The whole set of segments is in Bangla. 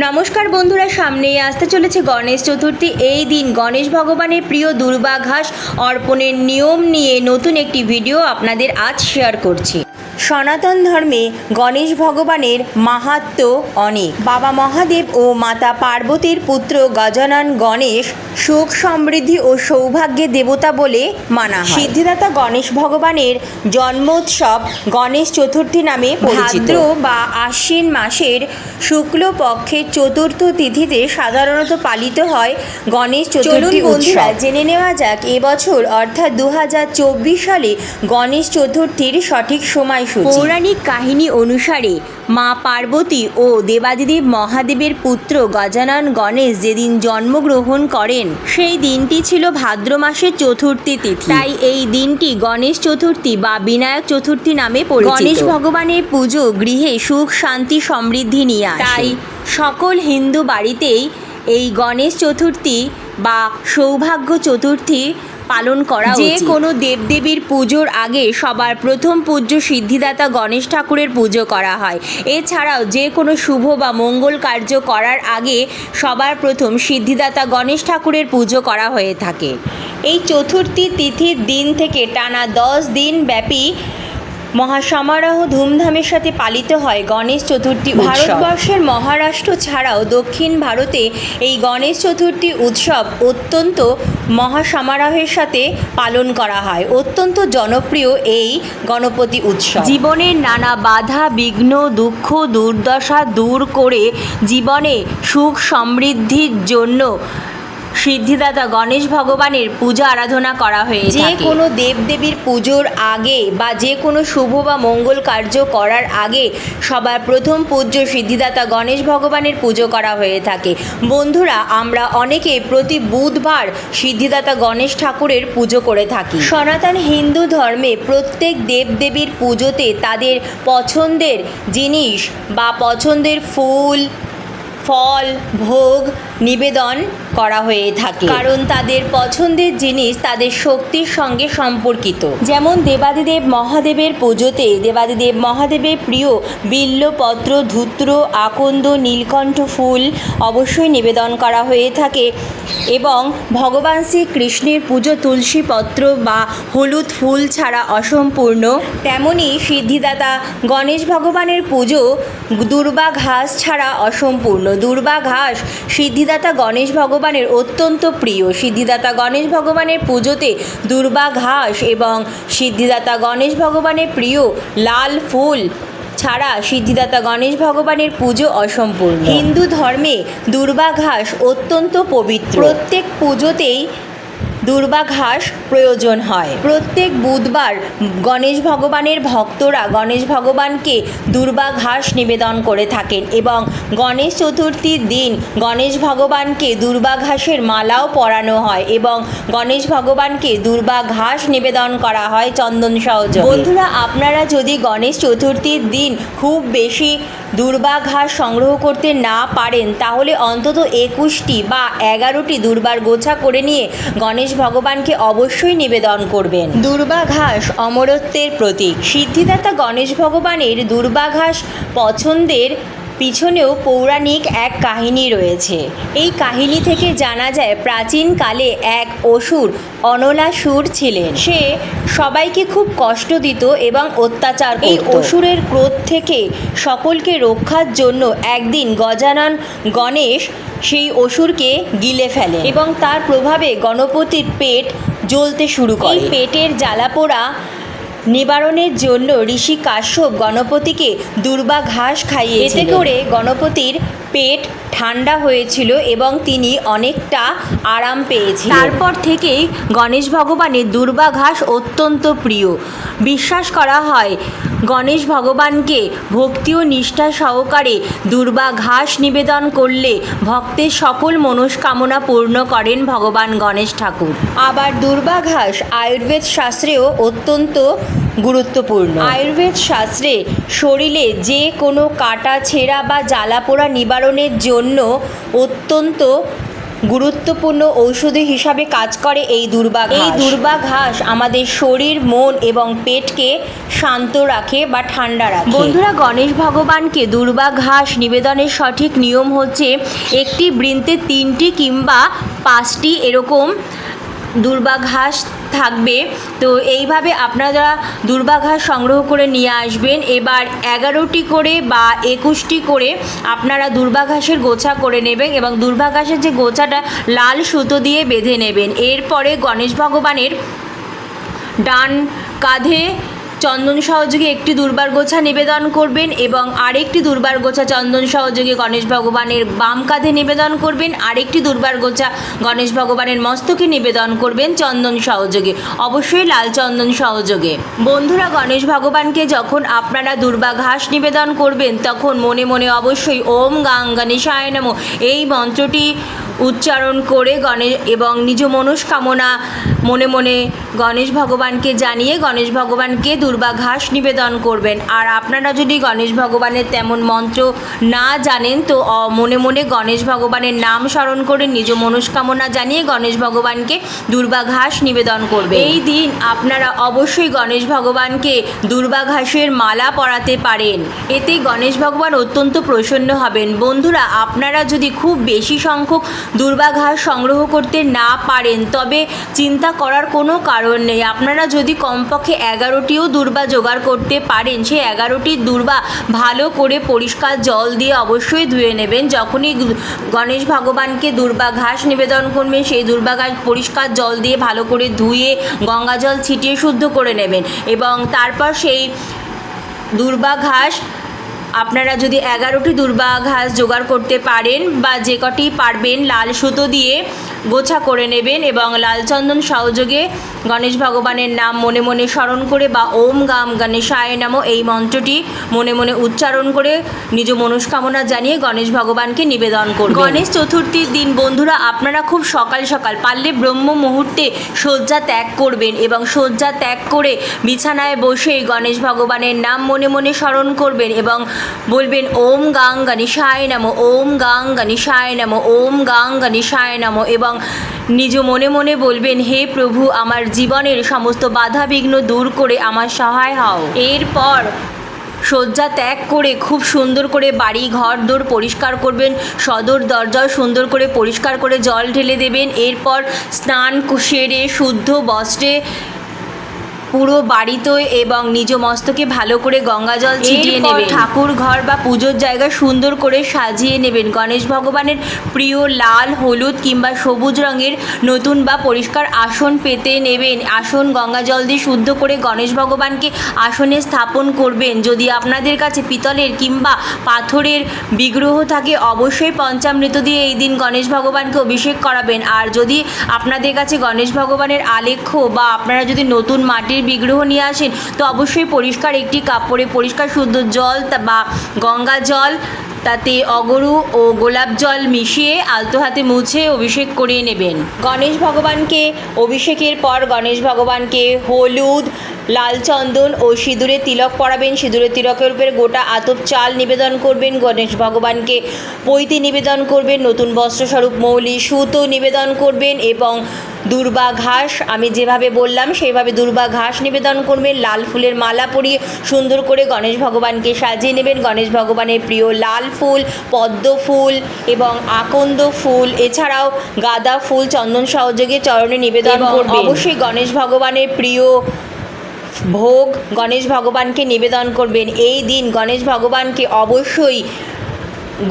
নমস্কার বন্ধুরা, সামনেই আসতে চলেছে গণেশ চতুর্থী। এই দিন গণেশ ভগবানের প্রিয় দুর্বাঘাস অর্পণের নিয়ম নিয়ে নতুন একটি ভিডিও আপনাদের আজ শেয়ার করছি। সনাতন ধর্মে গণেশ ভগবানের মাহাত্ম অনেক। বাবা মহাদেব ও মাতা পার্বতীর পুত্র গজানন গণেশ সুখ সমৃদ্ধি ও সৌভাগ্যের দেবতা বলে মানা সিদ্ধিদাতা গণেশ ভগবানের জন্মোৎসব গণেশ চতুর্থী নামে পরিচিত। ভাদ্র বা আশ্বিন মাসের শুক্লপক্ষের চতুর্থ তিথিতে সাধারণত পালিত হয় গণেশ চতুর্থী বন্ধুরা জেনে নেওয়া যাক এবছর অর্থাৎ দু হাজার চব্বিশ সালে গণেশ চতুর্থীর সঠিক পৌরাণিক কাহিনী অনুসারে মা পার্বতী ও দেবাদিদেব মহাদেবের পুত্র গজানন গণেশ যেদিন জন্মগ্রহণ করেন সেই দিনটি ছিল ভাদ্র মাসের চতুর্থী তিথি। তাই এই দিনটি গণেশ চতুর্থী বা বিনায়ক চতুর্থী নামে পরিচিত। গণেশ ভগবানের পুজো গৃহে সুখ শান্তি সমৃদ্ধি নিয়ে আসে। তাই সকল হিন্দু বাড়িতেই এই গণেশ চতুর্থী বা সৌভাগ্য চতুর্থী পালন করা যে কোনো দেবদেবীর পুজোর আগে সবার প্রথম পূজ্য সিদ্ধিদাতা গণেশ ঠাকুরের পুজো করা হয়। এছাড়াও যে কোনো শুভ বা মঙ্গল কার্য করার আগে সবার প্রথম সিদ্ধিদাতা গণেশ ঠাকুরের পুজো করা হয়ে থাকে। এই চতুর্থী তিথির দিন থেকে টানা দশ দিন ব্যাপী মহাসমারোহ ধুমধামের সাথে পালিত হয় গণেশ চতুর্থী ভারতবর্ষের মহারাষ্ট্র ছাড়াও দক্ষিণ ভারতে এই গণেশ চতুর্থী উৎসব অত্যন্ত মহাসমারোহের সাথে পালন করা হয়। অত্যন্ত জনপ্রিয় এই গণপতি উৎসব। জীবনের নানা বাধা বিঘ্ন দুঃখ দুর্দশা দূর করে জীবনে সুখ সমৃদ্ধির জন্য সিদ্ধিদাতা গণেশ ভগবানের পূজা আরাধনা করা হয়ে যে কোনো দেবদেবীর পুজোর আগে বা যে কোনো শুভ বা মঙ্গল কার্য করার আগে সবার প্রথম পূজ্য সিদ্ধিদাতা গণেশ ভগবানের পুজো করা হয়ে থাকে। বন্ধুরা আমরা অনেকে প্রতি বুধবার সিদ্ধিদাতা গণেশ ঠাকুরের পুজো করে থাকি। সনাতন হিন্দু ধর্মে প্রত্যেক দেবদেবীর পুজোতে তাদের পছন্দের জিনিস বা পছন্দের ফুল ফল ভোগ নিবেদন করা হয়ে থাকে। কারণ তাদের পছন্দের জিনিস তাদের শক্তির সঙ্গে সম্পর্কিত। যেমন দেবাদিদেব মহাদেবের পুজোতে দেবাদিদেব মহাদেবের প্রিয় বিল্লপত্র, ধূত্র, আকন্দ, নীলকণ্ঠ ফুল অবশ্যই নিবেদন করা হয়ে থাকে এবং ভগবান শ্রীকৃষ্ণের পুজো তুলসী পত্র বা হলুদ ফুল ছাড়া অসম্পূর্ণ। তেমনি সিদ্ধিদাতা গণেশ ভগবানের পুজো দুর্বা ঘাস ছাড়া অসম্পূর্ণ। দুর্বা ঘাস সিদ্ধিদাতা গণেশ ভগবানের অত্যন্ত প্রিয়। সিদ্ধিদাতা গণেশ ভগবানের পুজোতে দুর্বা ঘাস এবং সিদ্ধিদাতা গণেশ ভগবানের প্রিয় লাল ফুল ছাড়া সিদ্ধিদাতা গণেশ ভগবানের পুজো অসম্পূর্ণ। হিন্দু ধর্মে দুর্বা ঘাস অত্যন্ত পবিত্র। প্রত্যেক পুজোতেই দুর্বা ঘাস প্রয়োজন হয়। প্রত্যেক বুধবার গণেশ ভগবানের ভক্তরা গণেশ ভগবানকে দুর্বা ঘাস নিবেদন করে থাকেন এবং গণেশ চতুর্থীর দিন গণেশ ভগবানকে দুর্বা ঘাসের মালাও পরানো হয় এবং গণেশ ভগবানকে দুর্বা ঘাস নিবেদন করা হয় চন্দন সহযোগে। বন্ধুরা, আপনারা যদি গণেশ চতুর্থীর দিন খুব বেশি দুর্বা ঘাস সংগ্রহ করতে না পারেন, তাহলে অন্তত একুশটি বা এগারোটি দুর্বার গোছা করে নিয়ে গণেশ ভগবানকে অবশ্যই নিবেদন করবেন। দুর্বা ঘাস অমরত্বের প্রতীক। সিদ্ধিদাতা গণেশ ভগবানের দুর্বা ঘাস পছন্দের পিছনেও পৌরাণিক এক কাহিনী রয়েছে। এই কাহিনী থেকে জানা যায় প্রাচীনকালে এক অসুর অনলাসুর ছিলেন। সে সবাইকে খুব কষ্ট দিত এবং অত্যাচার এই অসুরের ক্রোধ থেকে সকলকে রক্ষার জন্য একদিন গজানন গণেশ সেই অসুরকে গিলে ফেলে এবং তার প্রভাবে গণপতির পেট জ্বলতে শুরু করে। পেটের জ্বালা পোড়া নিবারণের জন্য ঋষি কাশ্যপ গণপতিকে দুর্বা ঘাস খাইয়ে এতে করে গণপতির পেট ঠান্ডা হয়েছিল এবং তিনি অনেকটা আরাম পেয়েছিলেন। তারপর থেকেই গণেশ ভগবানের দুর্বা ঘাস অত্যন্ত প্রিয়। বিশ্বাস করা হয় গণেশ ভগবানকে ভক্তি ও নিষ্ঠা সহকারে দুর্বা ঘাস নিবেদন করলে ভক্তের সকল মনস্কামনা পূর্ণ করেন ভগবান গণেশ ঠাকুর। আবার দুর্বা ঘাস আয়ুর্বেদ শাস্ত্রেও অত্যন্ত গুরুত্বপূর্ণ। আয়ুর্বেদ শাস্ত্রে শরীরে যে কোনো কাটা ছেঁড়া বা জ্বালা পোড়া নিবারণের জন্য অত্যন্ত গুরুত্বপূর্ণ ঔষধি হিসাবে কাজ করে এই দুর্বা এই দুর্বা ঘাস আমাদের শরীর মন এবং পেটকে শান্ত রাখে বা ঠান্ডা রাখে। বন্ধুরা গণেশ ভগবানকে দুর্বা ঘাস নিবেদনের সঠিক নিয়ম হচ্ছে একটি বৃন্তে তিনটি কিংবা পাঁচটি এরকম দুর্বা ঘাস থাকবে। তো এইভাবে আপনারা দুর্বা ঘাস সংগ্রহ করে নিয়ে আসবেন, এবার এগারোটি করে বা একুশটি করে আপনারা দুর্বাঘাসের গোছা করে নেবেন এবং দুর্বাঘাসের যে গোছাটা লাল সুতো দিয়ে বেঁধে নেবেন। এরপরে গণেশ ভগবানের ডান কাঁধে চন্দন সহযোগে একটি দুর্বার গোছা নিবেদন করবেন এবং আরেকটি দুর্বার গোছা চন্দন সহযোগে গণেশ ভগবানের বাম কাঁধে নিবেদন করবেন। আরেকটি দুর্বার গোছা গণেশ ভগবানের মস্তকে নিবেদন করবেন চন্দন সহযোগে। অবশ্যই লাল চন্দন সহযোগে। বন্ধুরা, গণেশ ভগবানকে যখন আপনারা দুর্বা ঘাস নিবেদন করবেন, তখন মনে মনে অবশ্যই ওম গাং গণেশায় নম। এই মন্ত্রটি উচ্চারণ করে গণেশ এবং নিজ মনস্কামনা মনে মনে গণেশ ভগবানকে জানিয়ে গণেশ ভগবানকে দুর্বা ঘাস নিবেদন করবেন। আর আপনারা যদি গণেশ ভগবানের তেমন মন্ত্র না জানেন, তো মনে মনে গণেশ ভগবানের নাম স্মরণ করে নিজ মনস্কামনা জানিয়ে গণেশ ভগবানকে দুর্বা ঘাস নিবেদন করবে এই দিন আপনারা অবশ্যই গণেশ ভগবানকে দুর্বা ঘাসের মালা পরাতে পারেন। এতে গণেশ ভগবান অত্যন্ত প্রসন্ন হবেন। বন্ধুরা, আপনারা যদি খুব বেশি সংখ্যক দুর্বা ঘাস সংগ্রহ করতে না পারেন, তবে চিন্তা করার কোনো কারণ নেই। আপনারা যদি কমপক্ষে এগারোটিও দুর্বা জোগাড় করতে পারেন। সেই এগারোটি দুর্বা ভালো করে পরিষ্কার জল দিয়ে অবশ্যই ধুয়ে নেবেন। যখনই গণেশ ভগবানকে দুর্বা ঘাস নিবেদন করবেন, সেই দুর্বা ঘাস পরিষ্কার জল দিয়ে ভালো করে ধুয়ে গঙ্গা জল ছিটিয়ে শুদ্ধ করে নেবেন। এবং তারপর সেই দুর্বা ঘাস, আপনারা যদি এগারোটি দুর্বা ঘাস জোগাড় করতে পারেন বা যে কটি পারবেন, লাল সুতো দিয়ে গোছা করে নেবেন এবং লালচন্দন সহযোগে গণেশ ভগবানের নাম মনে মনে স্মরণ করে বা ওম গাম গণেশায় নামও এই মন্ত্রটি মনে মনে উচ্চারণ করে নিজ মনস্কামনা জানিয়ে গণেশ ভগবানকে নিবেদন করবেন। গণেশ চতুর্থীর দিন বন্ধুরা, আপনারা খুব সকাল সকাল পারলে ব্রহ্ম মুহূর্তে শয্যা ত্যাগ করবেন এবং শয্যা ত্যাগ করে বিছানায় বসে গণেশ ভগবানের নাম মনে মনে স্মরণ করবেন এবং বলবেন, ওম গাং গণেশায় নমো, ওম গাং গণেশায় নমো, ওম গাং গণেশায় নমো এবং নিজ মনে মনে বলবেন, হে প্রভু, আমার জীবনের সমস্ত বাধা বিঘ্ন দূর করে আমার সহায় হও। এরপর শয্যা ত্যাগ করে খুব সুন্দর করে বাড়ি, ঘর দোর পরিষ্কার করবেন, সদর দরজাও সুন্দর করে পরিষ্কার করে জল ঢেলে দেবেন। এরপর স্নান সেরে, শুদ্ধ বস্ত্রে পুরো বাড়িতে এবং নিজ মস্তকে ভালো করে গঙ্গা জল ছিটিয়ে নেবেন। ঠাকুর ঘর বা পুজোর জায়গা সুন্দর করে সাজিয়ে নেবেন। গণেশ ভগবানের প্রিয় লাল হলুদ কিংবা সবুজ রঙের নতুন বা পরিষ্কার আসন পেতে নেবেন। আসন গঙ্গা জল দিয়ে শুদ্ধ করে গণেশ ভগবানকে আসনে স্থাপন করবেন। যদি আপনাদের কাছে পিতলের কিংবা পাথরের বিগ্রহ থাকে অবশ্যই পঞ্চামৃত দিয়ে এই দিন গণেশ ভগবানকে অভিষেক করাবেন। আর যদি আপনাদের কাছে গণেশ ভগবানের আলেখ্য বা আপনারা যদি নতুন মাটির বিগ্রহ নিয়ে আসেন, তো অবশ্যই পরিষ্কার একটি কাপড়ে পরিষ্কার শুদ্ধ জল বা গঙ্গা জল, তাতে অগরু ও গোলাপ জল মিশিয়ে আলতো হাতে মুছে অভিষেক করিয়ে নেবেন। গণেশ ভগবানকে অভিষেকের পর গণেশ ভগবানকে হলুদ লাল চন্দন ও সিঁদুরে তিলক পরাবেন। সিঁদুরে তিলকের উপরে গোটা আতপ চাল নিবেদন করবেন গণেশ ভগবানকে। পৈতি নিবেদন করবেন নতুন বস্ত্রস্বরূপ মৌলি সুতো নিবেদন করবেন এবং দুর্বা ঘাস আমি যেভাবে বললাম সেইভাবে দুর্বা ঘাস নিবেদন করবেন। লাল ফুলের মালা পরিয়ে সুন্দর করে গণেশ ভগবানকে সাজিয়ে নেবেন। গণেশ ভগবানের প্রিয় লাল ফুল পদ্ম ফুল এবং আকন্দ ফুল। এছাড়াও গাঁদা ফুল চন্দন সহযোগে চরণে নিবেদন করবেন। অবশ্যই গণেশ ভগবানের প্রিয় ভোগ গণেশ ভগবানকে নিবেদন করবেন। এই দিন গণেশ ভগবানকে অবশ্যই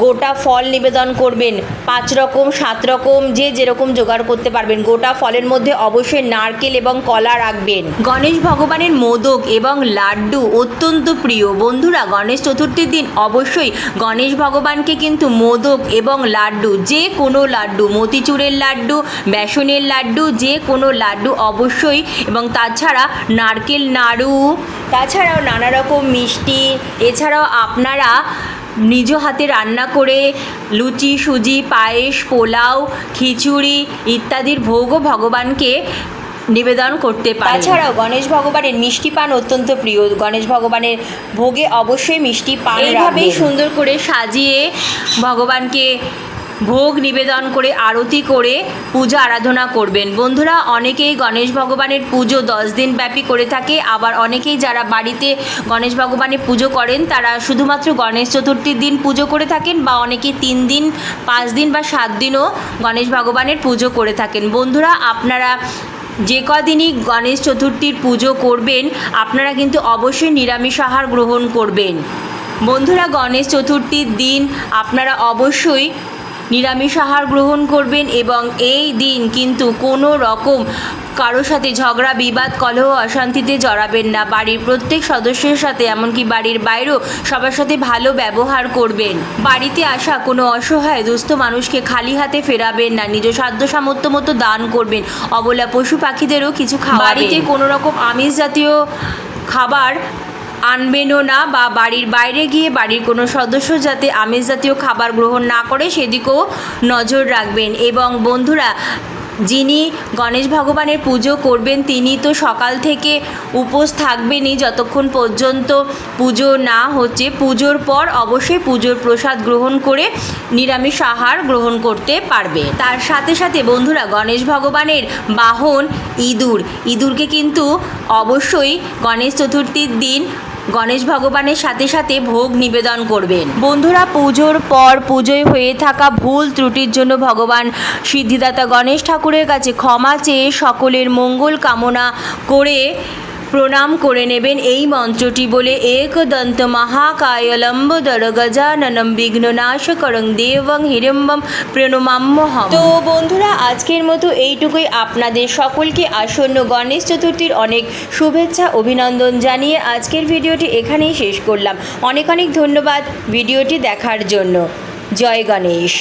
গোটা ফল নিবেদন করবেন, পাঁচ রকম, সাত রকম, যে যেরকম জোগাড় করতে পারবেন। গোটা ফলের মধ্যে অবশ্যই নারকেল এবং কলা রাখবেন। গণেশ ভগবানের মোদক এবং লাড্ডু অত্যন্ত প্রিয়। বন্ধুরা, গণেশ চতুর্থীর দিন অবশ্যই গণেশ ভগবানকে কিন্তু মোদক এবং লাড্ডু, যে কোনো লাড্ডু, মতিচুরের লাড্ডু, বেসনের লাড্ডু, যে কোনো লাড্ডু অবশ্যই, এবং তাছাড়া নারকেল, নাড়ু, তাছাড়াও নানা রকম মিষ্টি, এছাড়াও আপনারা নিজ হাতে রান্না করে লুচি সুজি পায়েস পোলাও খিচুড়ি ইত্যাদির ভোগও ভগবানকে নিবেদন করতে পারে তাছাড়াও গণেশ ভগবানের মিষ্টি পান অত্যন্ত প্রিয়। গণেশ ভগবানের ভোগে অবশ্যই মিষ্টি পান এইভাবেই সুন্দর করে সাজিয়ে ভগবানকে ভোগ নিবেদন করে, আরতি করে পূজা আরাধনা করবেন। বন্ধুরা, অনেকেই গণেশ ভগবানের পুজো দশ দিন ব্যাপী করে থাকে। আবার অনেকেই যারা বাড়িতে গণেশ ভগবানের পুজো করেন, তারা শুধুমাত্র গণেশ চতুর্থীর দিন পুজো করে থাকেন বা অনেকে তিন দিন, পাঁচ দিন বা সাত দিনও গণেশ ভগবানের পুজো করে থাকেন। বন্ধুরা, আপনারা যে কদিনই গণেশ চতুর্থীর পুজো করবেন, আপনারা কিন্তু অবশ্যই নিরামিষ আহার গ্রহণ করবেন। বন্ধুরা, গণেশ চতুর্থীর দিন আপনারা অবশ্যই নিরামিষ আহার গ্রহণ করবেন এবং এই দিন কিন্তু কোনো রকম কারোর সাথে ঝগড়া, বিবাদ, কলহ, অশান্তিতে জড়াবেন না। বাড়ির প্রত্যেক সদস্যের সাথে এমনকি বাড়ির বাইরেও সবার সাথে ভালো ব্যবহার করবেন। বাড়িতে আসা কোনো অসহায় দুস্থ মানুষকে খালি হাতে ফেরাবেন না। নিজ সাধ্য সামর্থ্য মতো দান করবেন। অবলা পশু পাখিদেরও কিছু খাওয়া বাড়িতে কোনো রকম আমিষ জাতীয় খাবার আনবেনও না বা বাড়ির বাইরে গিয়ে বাড়ির কোনো সদস্য যাতে আমিষ জাতীয় খাবার গ্রহণ না করে সেদিকেও নজর রাখবেন। এবং বন্ধুরা, যিনি গণেশ ভগবানের পুজো করবেন, তিনি তো সকাল থেকে উপোস থাকবেনই যতক্ষণ পর্যন্ত পুজো না হচ্ছে। পুজোর পর অবশ্যই পুজোর প্রসাদ গ্রহণ করে নিরামিষ আহার গ্রহণ করতে পারবে। তার সাথে সাথে বন্ধুরা, গণেশ ভগবানের বাহন ইঁদুর। ইঁদুরকে কিন্তু অবশ্যই গণেশ চতুর্থীর দিন গণেশ ভগবানের সাথে সাথে ভোগ নিবেদন করবেন। বন্ধুরা, পুজোর পর পুজোয় হয়ে থাকা ভুল ত্রুটির জন্য ভগবান সিদ্ধিদাতা গণেশ ঠাকুরের কাছে ক্ষমা চেয়ে সকলের মঙ্গল কামনা করে প্রণাম করে নেবেন এই মন্ত্রটি বলে একদন্ত মহাকায় লম্বোদর গজাননম বিঘ্ননাশকরং দেবং হিরম্বম প্রণমাম্যহম তো বন্ধুরা, আজকের মতো এইটুকুই আপনাদের সকলকে আসন্ন গণেশ চতুর্থীর অনেক শুভেচ্ছা, অভিনন্দন জানিয়ে আজকের ভিডিওটি এখানেই শেষ করলাম। অনেক অনেক ধন্যবাদ ভিডিওটি দেখার জন্য। জয় গণেশ।